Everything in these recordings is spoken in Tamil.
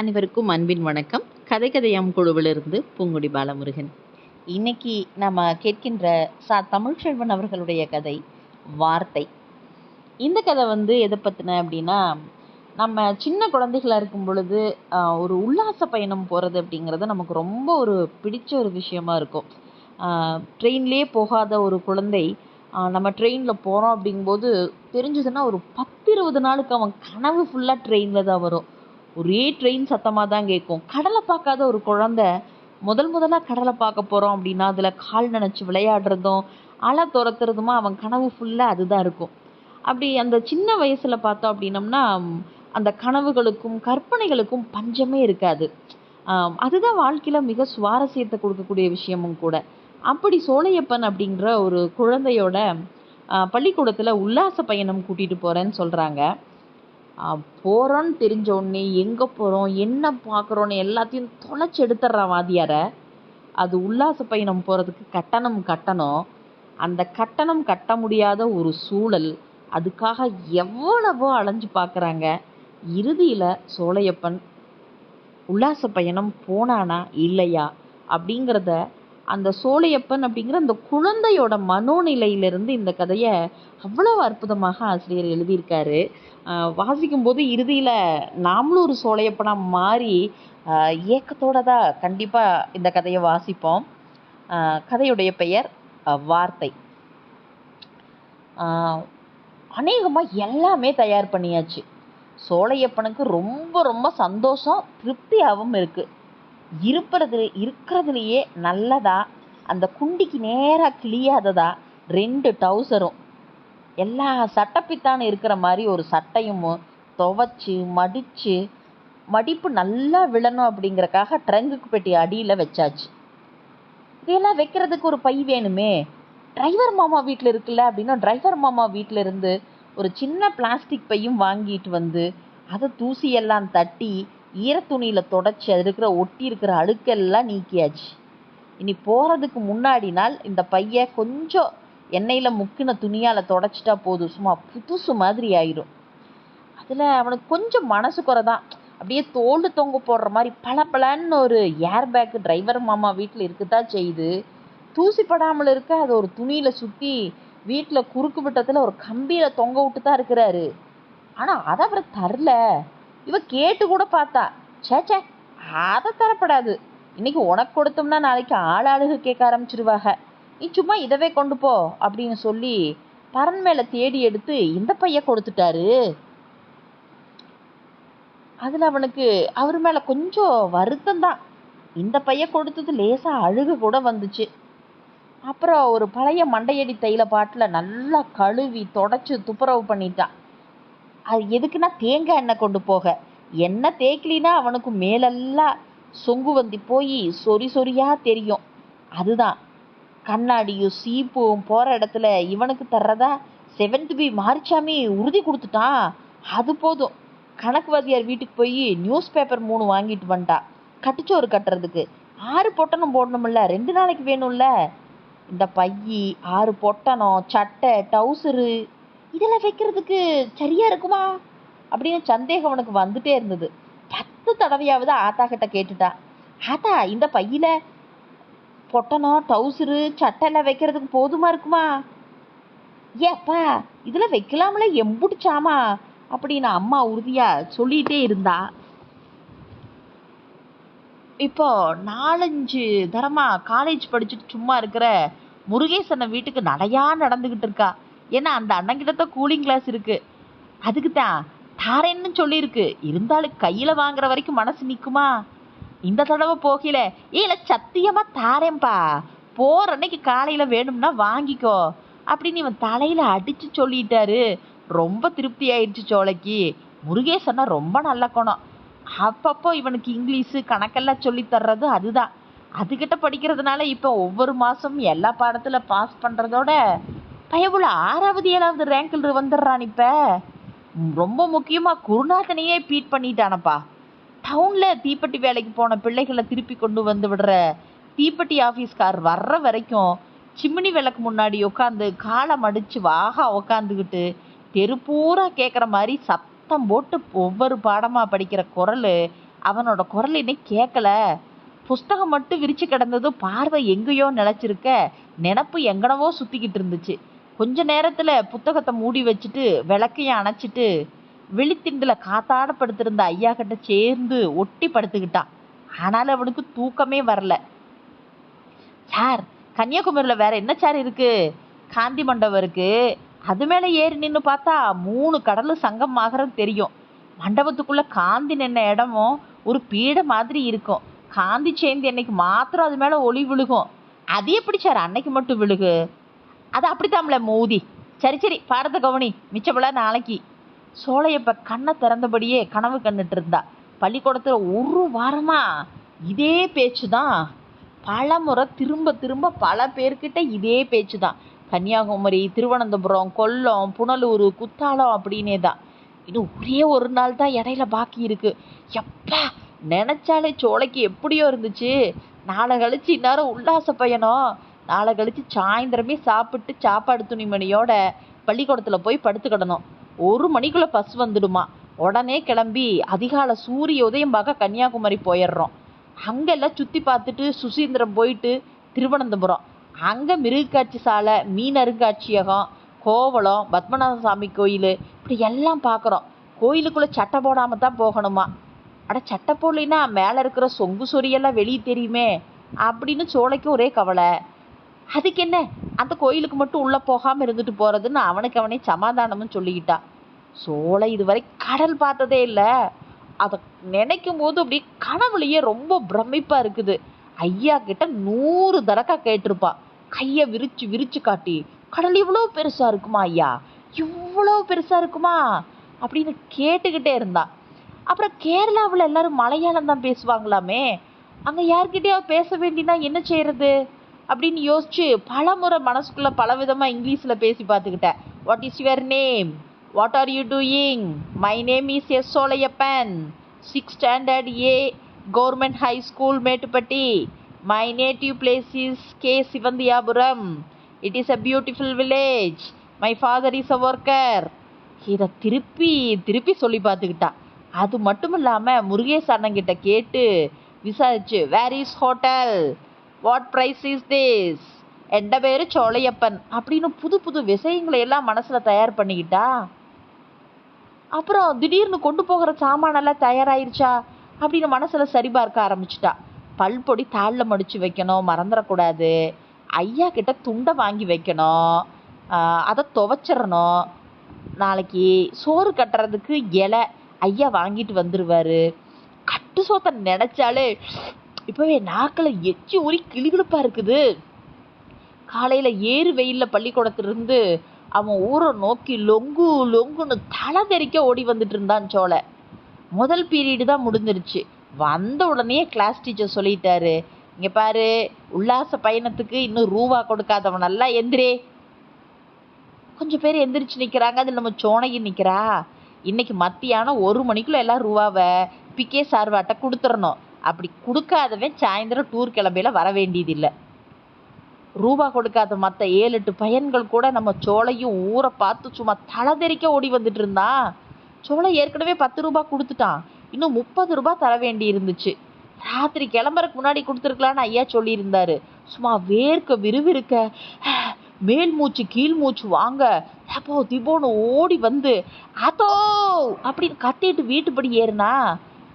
அனைவருக்கும் அன்பின் வணக்கம். கதை கதையாம் குழுவிலிருந்து பூங்குடி பாலமுருகன். இன்னைக்கு நம்ம கேட்கின்ற சா தமிழ்ச்செல்வன் அவர்களுடைய கதை வார்த்தை. இந்த கதை வந்து எதை பற்றின அப்படின்னா நம்ம சின்ன குழந்தைகளாக இருக்கும் பொழுது ஒரு உல்லாச பயணம் போகிறது அப்படிங்கிறது நமக்கு ரொம்ப ஒரு பிடிச்ச ஒரு விஷயமா இருக்கும். ட்ரெயின்லேயே போகாத ஒரு குழந்தை நம்ம ட்ரெயினில் போகிறோம் அப்படிங்கும்போது தெரிஞ்சதுன்னா ஒரு பத்து இருபது நாளுக்கு அவன் கனவு ஃபுல்லாக ட்ரெயினில் தான் வரும். ஒரே ட்ரெயின் சத்தமாக தான் கேட்கும் கடலை பார்க்காத ஒரு குழந்தை முதல் முதலாக கடலை பார்க்க போகிறோம் அப்படின்னா அதில் கால் நினச்சி விளையாடுறதும் அலை துரத்துறதுமா அவன் கனவு ஃபுல்லாக அதுதான் இருக்கும். அப்படி அந்த சின்ன வயசில் பார்த்தோம் அப்படின்னம்னா அந்த கனவுகளுக்கும் கற்பனைகளுக்கும் பஞ்சமே இருக்காது. அதுதான் வாழ்க்கையில் மிக சுவாரஸ்யத்தை கொடுக்கக்கூடிய விஷயமும் கூட. அப்படி சோழையப்பன் அப்படிங்கிற ஒரு குழந்தையோட பள்ளிக்கூடத்தில் உல்லாச பயணம் கூட்டிகிட்டு போகிறேன்னு சொல்கிறாங்க போகிறோன்னு தெரிஞ்ச உடனே எங்கே போகிறோம் என்ன பார்க்குறோன்னு எல்லாத்தையும் தொலைச்சி எடுத்துடுறான் வாத்தியாரை. அது உல்லாச பயணம் போகிறதுக்கு கட்டணம் கட்டணும். அந்த கட்டணம் கட்ட முடியாத ஒரு சூழல் அதுக்காக எவ்வளவோ அலைஞ்சு பார்க்குறாங்க இறுதியில் சோழையப்பன் உல்லாச பயணம் போனானா இல்லையா? அப்படிங்கிறத அந்த சோழையப்பன் அப்படிங்கிற அந்த குழந்தையோட மனோநிலையிலிருந்து இந்த கதையை அவ்வளவு அற்புதமாக ஆசிரியர் எழுதியிருக்காரு. வாசிக்கும் வாசிக்கும்போது இறுதியில் நாமளும் ஒரு சோழையப்பனாக மாறி ஆஹ் ஏக்கத்தோட தான் கண்டிப்பாக இந்த கதையை வாசிப்போம். கதையுடைய பெயர் வார்த்தை. அநேகமாக எல்லாமே தயார் பண்ணியாச்சு. சோழையப்பனுக்கு ரொம்ப ரொம்ப சந்தோஷம் திருப்தியாகவும் இருக்குது இருப்பது இருக்கிறதுலையே நல்லதா? அந்த குண்டிக்கு நேராக கிளியாததா ரெண்டு டவுசரும். எல்லா சட்டப்பித்தானு இருக்கிற மாதிரி ஒரு சட்டையும் துவைச்சு மடித்து மடிப்பு நல்லா விழணும் அப்படிங்கிறக்காக ட்ரங்குக்கு பெட்டி அடியில் வச்சாச்சு. இதெல்லாம் வைக்கிறதுக்கு ஒரு பை வேணுமே? டிரைவர் மாமா வீட்டில் இருக்குல்ல அப்படின்னா டிரைவர் மாமா வீட்டில் இருந்து ஒரு சின்ன பிளாஸ்டிக் பையும் வாங்கிட்டு வந்து அதை தூசியெல்லாம் தட்டி ஈரத்துணியில் தொடச்சி அது இருக்கிற ஒட்டி இருக்கிற அழுக்கெல்லாம் நீக்கியாச்சு. இனி போகிறதுக்கு முன்னாடி நாள் இந்த பைய கொஞ்சம் எண்ணெயில் முக்கின துணியால் தொடச்சிட்டா போதும். சும்மா புதுசு மாதிரி ஆயிரும். அதில் அவனுக்கு கொஞ்சம் மனசு குறை தான் அப்படியே தோல் தொங்க போடுற மாதிரி பளபளன்னு ஒரு ஏர் பேக் டிரைவர் மாமா வீட்டில் இருக்குதா செய்யுது தூசி படாமல் இருக்க அதை ஒரு துணியில் சுற்றி வீட்டில் குறுக்கு விட்டத்தில் ஒரு கம்பியில் தொங்க விட்டு தான் இருக்கிறாரு. ஆனால் அதை அப்புறம் தரல. இவ கேட்டு கூட பார்த்தா ச்சே ச்சே அதை தரப்படாது. இன்னைக்கு உனக்கு கொடுத்தோம்னா நாளைக்கு ஆள் ஆளுக கேட்க ஆரம்பிச்சிருவாங்க நீ சும்மா இதவே கொண்டு போ அப்படின்னு சொல்லி பரன் மேலே தேடி எடுத்து இந்த பைய கொடுத்துட்டாரு. அதில் அவனுக்கு அவர் மேலே கொஞ்சம் வருத்தம் தான். இந்த பைய கொடுத்தது லேசாக அழுக கூட வந்துச்சு. அப்புறம் ஒரு பழைய மண்டையடி தைல பாட்டில் நல்லா கழுவி தொடச்சி துப்புரவு பண்ணிட்டான் அது எதுக்குன்னா தேங்காய் எண்ணெய் கொண்டு போக. எண்ணெய் தேய்க்கலினா அவனுக்கு மேலெல்லாம் சொங்கு வந்து போய் சொறி சொறியாக தெரியும். அதுதான். கண்ணாடியும் சீப்பும் போகிற இடத்துல இவனுக்கு தர்றதா செவன்த் பி மாரிச்சாமி உறுதி கொடுத்துட்டான். அது போதும். கணக்கு வாத்தியார் வீட்டுக்கு போய் நியூஸ் பேப்பர் மூணு வாங்கிட்டு வந்துட்டா கட்டுச்சோறு கட்டுறதுக்கு. ஆறு பொட்டணம் போடணும்ல. ரெண்டு நாளைக்கு வேணும்ல. இந்த பையி ஆறு பொட்டணம் சட்டை டவுசரு இதெல்லாம் வைக்கிறதுக்கு சரியா இருக்குமா? அப்படின்னு சந்தேகம் அவனுக்கு வந்துட்டே இருந்தது. பத்து தடவையாவது ஆத்தா கிட்ட கேட்டுட்டா. ஆத்தா இந்த பையில பொட்டணம் டவுசரு சட்டை வைக்கிறதுக்கு போதுமா இருக்குமா? ஏப்பா இதுல வைக்கலாம்ல எம்புடிச்சாமா? அப்படின்னு அம்மா உறுதியா சொல்லிட்டே இருந்தா. இப்போ நாலஞ்சு தரமா காலேஜ் படிச்சுட்டு சும்மா இருக்கிற முருகேசனை வீட்டுக்கு நடையா நடந்துகிட்டு இருக்கா. ஏன்னா அந்த அண்ணங்கிட்ட தான் கூலிங் கிளாஸ் இருக்கு. அதுக்கு தான் தாரேன்னு சொல்லியிருக்கு. இருந்தாலும் கையில் வாங்குற வரைக்கும் மனசு நிற்குமா இந்த தடவை போகல. ஏல சத்தியமாக தாரேன்பா. போற அன்னைக்கு காலையில் வேணும்னா வாங்கிக்கோ. அப்படின்னு இவன் தலையில் அடித்து சொல்லிட்டாரு. ரொம்ப திருப்தி ஆயிடுச்சு சோலைக்கு. முருகேசன்னா ரொம்ப நல்ல குணம். அப்பப்போ இவனுக்கு இங்கிலீஷு கணக்கெல்லாம் சொல்லி தர்றது அதுதான். அதுகிட்ட படிக்கிறதுனால இப்போ ஒவ்வொரு மாதம் எல்லா பாடத்தில் பாஸ் பண்ணுறதோட பயவுல ஆறாவது ஏழாவது ரேங்கில் வந்துடுறான் இப்போ. ரொம்ப முக்கியமாக குருநாதனையே பீட் பண்ணிட்டானப்பா. டவுனில் தீப்பெட்டி வேலைக்கு போன பிள்ளைகளை திருப்பி கொண்டு வந்து விடுற தீப்பெட்டி ஆஃபீஸ்கார் வர்ற வரைக்கும் சிம்னி விளக்கு முன்னாடி உட்காந்து காலை மடிச்சு வாகா உக்காந்துக்கிட்டு தெருப்பூரா கேட்குற மாதிரி சத்தம் போட்டு ஒவ்வொரு பாடமாக படிக்கிற குரல் அவனோட குரல் இன்னும் கேட்கல புஸ்தகம் மட்டும் விரிச்சு கிடந்தது பார்வை எங்கேயோ நினைச்சிருக்க நினப்பு எங்கனவோ சுத்திக்கிட்டு இருந்துச்சு. கொஞ்ச நேரத்துல புத்தகத்தை மூடி வச்சுட்டு விளக்கையும் அணைச்சிட்டு விழித்திண்டில் காத்தாட படுத்திருந்த ஐயா கிட்ட சேர்ந்து ஒட்டி படுத்துக்கிட்டான் ஆனாலும் அவனுக்கு தூக்கமே வரல. சார் கன்னியாகுமரியில் வேற என்ன சார் இருக்கு? காந்தி மண்டபம் இருக்கு. அது மேலே ஏறி நின்று பார்த்தா மூணு கடலும் சங்கம் ஆகிறது தெரியும். மண்டபத்துக்குள்ள காந்தி நின்ன இடமும் ஒரு பீட மாதிரி இருக்கும். காந்தி சேர்ந்து என்னைக்கு மாத்திரம் அது மேலே ஒளி விழுகும். அது எப்படி சார் அன்னைக்கு மட்டும் விழுகு? அது அப்படித்தாம்ல மோதி. சரி சரி பாடத்தை கவனி. மிச்சப்பல நாளைக்கு. சோழையப்ப கண்ணை திறந்தபடியே கனவு கண்டுட்டு இருந்தா. பள்ளிக்கூடத்தில் ஒரு வாரமா இதே பேச்சு தான் பல முறை திரும்ப திரும்ப பல பேர்கிட்ட இதே பேச்சு தான் கன்னியாகுமரி திருவனந்தபுரம் கொல்லம் புனலூர் குத்தாலம் அப்படின்னே தான் இன்னும் ஒரே ஒரு நாள் தான் இடையில பாக்கி இருக்கு. எப்பா நினைச்சாலே சோலைக்கு எப்படியோ இருந்துச்சு. நாளை கழிச்சு இந்நேரம் உல்லாச பயணம். நாளை கழித்து சாயந்தரமே சாப்பிட்டு சாப்பாடு துணிமணியோட பள்ளிக்கூடத்தில் போய் படுத்துக்கிடணும். ஒரு மணிக்குள்ளே பஸ் வந்துடுமா? உடனே கிளம்பி அதிகாலை சூரிய உதயம் பார்க்க கன்னியாகுமரி போயிடுறோம். அங்கெல்லாம் சுற்றி பார்த்துட்டு சுசீந்திரம் போயிட்டு திருவனந்தபுரம். அங்கே மிருகக்காட்சி சாலை மீன் அருங்காட்சியகம் கோவலம் பத்மநாத சாமி கோயில் இப்படி எல்லாம் பார்க்குறோம். கோயிலுக்குள்ளே சட்டை போடாமல் தான் போகணுமா? அட சட்டை போடலைன்னா மேலே இருக்கிற சொங்கு சொரியெல்லாம் வெளியே தெரியுமே அப்படின்னு சோலைக்கு ஒரே கவலை. அதுக்கு என்ன அந்த கோயிலுக்கு மட்டும் உள்ளே போகாமல் இருந்துட்டு போகிறதுன்னு அவனுக்கு அவனே சமாதானமும் சொல்லிக்கிட்டான் சோலை இதுவரை கடல் பார்த்ததே இல்லை. அதை நினைக்கும் போது அப்படி கனவுலையே ரொம்ப பிரமிப்பாக இருக்குது. ஐயா கிட்ட நூறு தடக்கா கேட்டிருப்பா. கையை விரிச்சு விரிச்சு காட்டி கடல் இவ்வளோ பெருசாக இருக்குமா ஐயா? இவ்வளோ பெருசாக இருக்குமா? அப்படின்னு கேட்டுக்கிட்டே இருந்தா. அப்புறம் கேரளாவில் எல்லாரும் மலையாளம் தான் பேசுவாங்களாமே? அங்கே யார்கிட்டயோ பேச வேண்டினா என்ன செய்யறது அப்படின்னு யோசிச்சு பல முறை மனசுக்குள்ள பல விதமா இங்கிலீஷ்ல பேசி பார்த்துக்கிட்டேன் what is your name what are you doing my name is S Solaiyappan six standard A government high school Mettuppatti my native place is K Sivanthiyapuram it is a beautiful village my father is a worker இதை திருப்பி திருப்பி சொல்லி பார்த்துக்கிட்டா. அது மட்டும் இல்லாமல் முருகேஷ் அண்ணங்கிட்ட கேட்டு விசாரிச்சு where is hotel what price is this என் பேர் சோழையப்பன் அப்படின்னு புது புது விஷயங்களை எல்லாம் மனசில் தயார் பண்ணிக்கிட்டா? அப்புறம் திடீர்னு கொண்டு போகிற சாமானெல்லாம் தயாராயிருச்சா? அப்படின்னு மனசுல சரிபார்க்க ஆரம்பிச்சிட்டா. பல்பொடி தாளில் மடித்து வைக்கணும் மறந்துடக்கூடாது. ஐயா கிட்ட துண்டை வாங்கி வைக்கணும். அதை துவைச்சிடணும். நாளைக்கு சோறு கட்டுறதுக்கு இலை ஐயா வாங்கிட்டு வந்துடுவார் கட்டு சோத்தை நினச்சாலே இப்போவே நாக்கில் எச்சி ஊறி கிளிகிழப்பா இருக்குது. காலையில் ஏறு வெயிலில் பள்ளிக்கூடத்திலிருந்து அவன் ஊரை நோக்கி லொங்கு லொங்குன்னு தலை தெறிக்க ஓடி வந்துட்டு இருந்தான் சோலை முதல் பீரியடு தான் முடிஞ்சிருச்சு. வந்த உடனே கிளாஸ் டீச்சர் சொல்லிட்டாரு இங்கே பாரு உல்லாச பயணத்துக்கு இன்னும் ரூபா கொடுக்காதவன் நல்லா எந்திரே. கொஞ்சம் பேர் எந்திரிச்சு நிற்கிறாங்க அதில் நம்ம சோனகி நிற்கிறா இன்னைக்கு மத்தியானம் ஒரு மணிக்குள்ள எல்லாம் ரூபாவை பிகே சார்வாட்ட கொடுத்துடணும் அப்படி கொடுக்காதவன் சாயந்தரம் டூர் கிளம்பையில வர வேண்டியதில்லை. ரூபா கொடுக்காத மற்ற ஏழு எட்டு பையன்கள் கூட நம்ம சோளையும் ஊரை பார்த்து சும்மா தலை தெறிக்க ஓடி வந்துட்டு இருந்தான். சோளை ஏற்கனவே பத்து ரூபாய் கொடுத்துட்டான். இன்னும் முப்பது ரூபாய் தர வேண்டி இருந்துச்சு. ராத்திரி கிளம்புறக்கு முன்னாடி கொடுத்துருக்கலான்னு ஐயா சொல்லியிருந்தாரு. சும்மா வேர்க்க விறுவிறுக்க மேல் மூச்சு கீழ் மூச்சு வாங்க. தப்போ திபோன்னு ஓடி வந்து அதோ அப்படின்னு கத்திட்டு வீட்டுப்படி ஏறுனா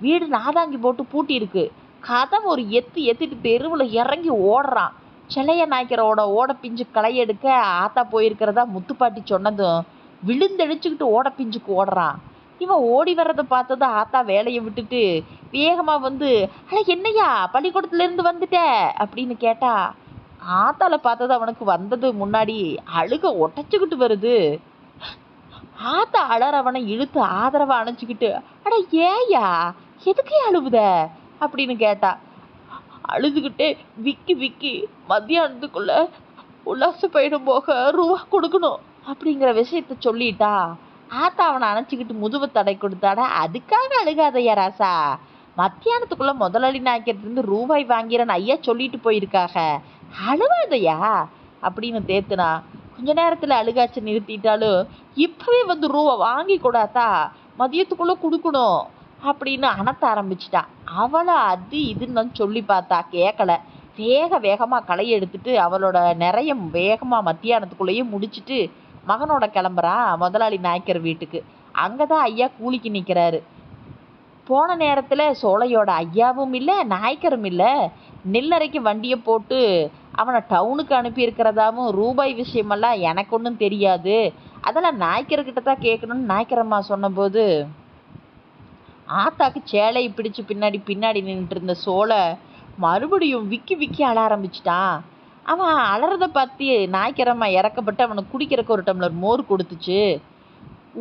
வீடு நாதாங்கி போட்டு பூட்டியிருக்கு கதம் ஒரு எத்து எத்திட்டு தெருவில் இறங்கி ஓடுறான். செலைய நாய்க்கரோட ஓட பிஞ்சு களையெடுக்க எடுக்க ஆத்தா போயிருக்கிறதா முத்துப்பாட்டி சொன்னதும் விழுந்தெழிச்சுக்கிட்டு ஓட பிஞ்சுக்கு ஓடுறான். இவன் ஓடி வர்றதை பார்த்தது ஆத்தா வேலையை விட்டுட்டு வேகமாக வந்து அட என்னய்யா பள்ளிக்கூடத்துலேருந்து வந்துட்ட? அப்படின்னு கேட்டா ஆத்தால பார்த்தது அவனுக்கு வந்தது முன்னாடி அழுக ஒட்டச்சுக்கிட்டு வருது. ஆத்தா அழறவனை இழுத்து ஆதரவை அணைச்சிக்கிட்டு அட ஏயா எதுக்கு அழுவுத? அப்படின்னு கேட்டா அழுதுகிட்டே விக்கி விக்கி மத்தியானத்துக்குள்ள உல்லாச பயணம் போக ரூபா கொடுக்கணும் அப்படிங்கிற விஷயத்த சொல்லிட்டா ஆத்தா அவனை அணைச்சிக்கிட்டு முதுவை தடை கொடுத்தாடா அதுக்காக அழுகாதையா ராசா. மத்தியானத்துக்குள்ள முதலாளி நாய்க்கிறது ரூபாய் வாங்கிறேன்னு ஐயா சொல்லிட்டு போயிருக்காக. அழுவாதையா? அப்படின்னு தேத்துனா கொஞ்ச நேரத்தில் அழுகாச்சு நிறுத்திட்டாலும் இப்பவே வந்து ரூபா வாங்கி கூடாதா மதியத்துக்குள்ளே கொடுக்கணும். அப்படின்னு அணத்த ஆரம்பிச்சிட்டா. அவளை அது இதுன்னு சொல்லி பார்த்தா கேட்கல வேக வேகமாக களை எடுத்துட்டு அவளோட நிறைய வேகமாக மத்தியானத்துக்குள்ளேயே முடிச்சுட்டு மகனோட கிளம்புறா முதலாளி நாய்க்கர் வீட்டுக்கு. அங்கே தான் ஐயா கூலிக்கு நிற்கிறாரு போன நேரத்தில் சோலையோட ஐயாவும் இல்லை நாய்க்கரும் இல்லை. நெல்லறைக்கு வண்டியை போட்டு அவனை டவுனுக்கு அனுப்பியிருக்கிறதாவும் ரூபாய் விஷயமெல்லாம் எனக்கு ஒன்றும் தெரியாது. அதெல்லாம் நாய்க்கர்கிட்ட தான் கேட்கணும்னு நாய்க்கரம்மா சொன்னபோது ஆத்தாக்கு சேலையை பிடிச்சு பின்னாடி பின்னாடி நின்றுட்டு இருந்த சோலை மறுபடியும் விக்கி விக்கி அழ ஆரம்பிச்சிட்டான் அவன் அலறத பார்த்து நாய்க்கிறம்மா இறக்கப்பட்டு அவனுக்கு குடிக்கிறக்கு ஒரு டம்ளர் மோர் கொடுத்துச்சு.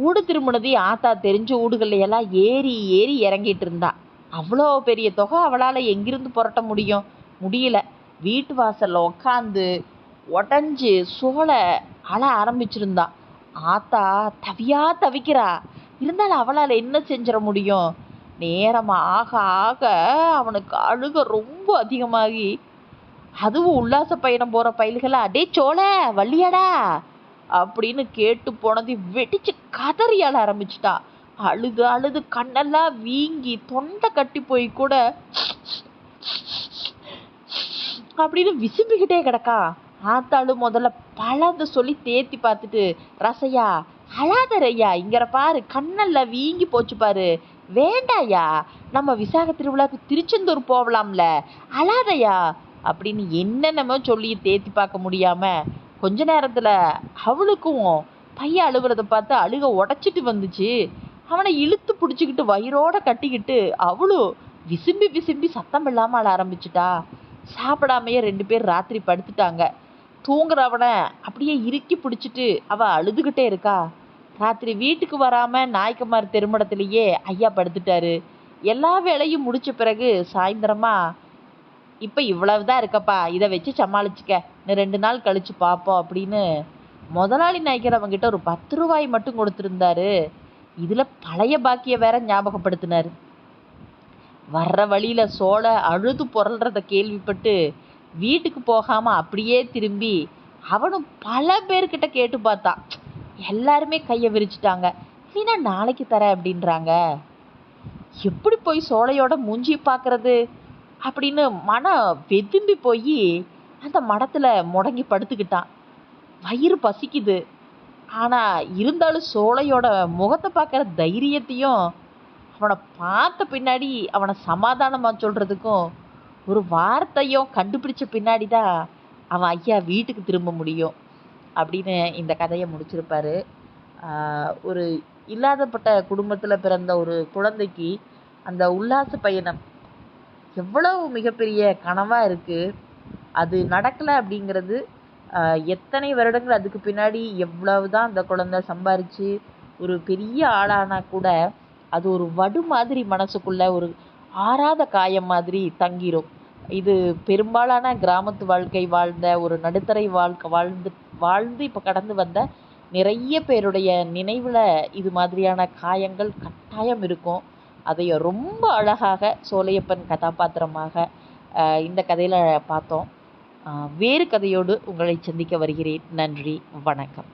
ஊடு திரும்பினதையும் ஆத்தா தெரிஞ்ச ஊடுகள்ல எல்லாம் ஏறி ஏறி இறங்கிட்டு இருந்தா. அவ்வளோ பெரிய தொகை அவளால் எங்கிருந்து புரட்ட முடியும்? முடியல. வீட்டு வாசலில் உக்காந்து உடஞ்சி சோலை அழ ஆரம்பிச்சிருந்தா. ஆத்தா தவியா தவிக்கிறா. இருந்தாலும் அவளால் என்ன செஞ்சிட முடியும்? நேரம் ஆக ஆக அவனுக்கு அழுக ரொம்ப அதிகமாகி அதுவும் உல்லாச பயணம் போகிற பயல்களை? அடே சோழ வள்ளியாடா! அப்படின்னு கேட்டு போனது வெடிச்சு கதறி அழ ஆரம்பிச்சிட்டா. அழுது அழுது கண்ணெல்லாம் வீங்கி தொண்டை கட்டி போய் கூட அப்படின்னு விசும்பிக்கிட்டே கிடக்கா. ஆத்தாளு முதல்ல பலத சொல்லி தேத்தி பார்த்துட்டு ரசையா அழாதரையா இங்கிற பாரு கண்ணெல்லாம் வீங்கி போச்சு பாரு. வேண்டாயா நம்ம விசாக திருவிழாவுக்கு திருச்செந்தூர் போகலாம்ல அழாதையா அப்படின்னு என்னென்னமோ சொல்லி தேத்தி பார்க்க முடியாம கொஞ்ச நேரத்துல அவளுக்கும் பையன் அழுகுறத பார்த்து அழுக உடச்சிட்டு வந்துச்சு. அவனை இழுத்து பிடிச்சிக்கிட்டு வயிறோட கட்டிக்கிட்டு அவளும் விசும்பி விசும்பி சத்தம் இல்லாமல் அழ ஆரம்பிச்சிட்டா. சாப்பிடாமையே ரெண்டு பேர் ராத்திரி படுத்துட்டாங்க. தூங்குறவனை அப்படியே இறுக்கி பிடிச்சிட்டு அவள் அழுதுகிட்டே இருக்கா. ராத்திரி வீட்டுக்கு வராம நாயக்கமார் திருமணத்திலேயே ஐயா படுத்துட்டாரு. எல்லா வேலையும் முடிச்ச பிறகு சாயந்தரமா இப்போ இவ்வளவுதான் இருக்கப்பா இதை வச்சு சமாளிச்சுக்க. இன்னும் ரெண்டு நாள் கழிச்சு பார்ப்போம் அப்படின்னு முதலாளி நாய்க்கர் அவங்ககிட்ட ஒரு பத்து ரூபாய் மட்டும் கொடுத்துருந்தாரு. இதில் பழைய பாக்கிய வேற ஞாபகப்படுத்தினாரு. வர்ற வழியில் சோழ அழுது புரள்றத கேள்விப்பட்டு வீட்டுக்கு போகாமல் அப்படியே திரும்பி அவனும் பல பேர்கிட்ட கேட்டு பார்த்தான். எல்லாருமே கையை விரிச்சிட்டாங்க. இல்லைன்னா நாளைக்கு தரேன் அப்படின்றாங்க. எப்படி போய் சோலையோட மூஞ்சி பார்க்கறது? அப்படின்னு மனம் வெதும்பி போய் அந்த மடத்தில் முடங்கி படுத்துக்கிட்டான். வயிறு பசிக்குது. ஆனால் இருந்தாலும் சோலையோட முகத்தை பார்க்குற தைரியத்தையும் அவனை பார்த்த பின்னாடி அவனை சமாதானமாக சொல்கிறதுக்கும் ஒரு வார்த்தையும் கண்டுபிடிச்ச பின்னாடி தான் அவன் ஐயா வீட்டுக்கு திரும்ப முடியும். அப்படின்னு இந்த கதையை முடிச்சிருப்பாரு. ஆஹ் ஒரு இல்லாதப்பட்ட குடும்பத்தில் பிறந்த ஒரு குழந்தைக்கு அந்த உல்லாச பயணம் எவ்வளவு மிகப்பெரிய கனவா இருக்கு. அது நடக்கலை அப்படிங்கிறது எத்தனை வருடங்கள் அதுக்கு பின்னாடி எவ்வளவு தான் அந்த குழந்தை சம்பாரித்து ஒரு பெரிய ஆளானா கூட அது ஒரு வடு மாதிரி மனசுக்குள்ள ஒரு ஆறாத காயம் மாதிரி தங்கிரும். இது பெரும்பாலான கிராமத்து வாழ்க்கை வாழ்ந்த ஒரு நடுத்தரை வாழ்க்கை வாழ்ந்து வாழ்ந்து இப்போ கடந்து வந்த நிறைய பேருடைய நினைவில் இது மாதிரியான காயங்கள் கட்டாயம் இருக்கும். அதை ரொம்ப அழகாக சோலையப்பன் கதாபாத்திரமாக இந்த கதையில் பார்த்தோம். வேறு கதையோடு உங்களை சந்திக்க வருகிறேன். நன்றி வணக்கம்.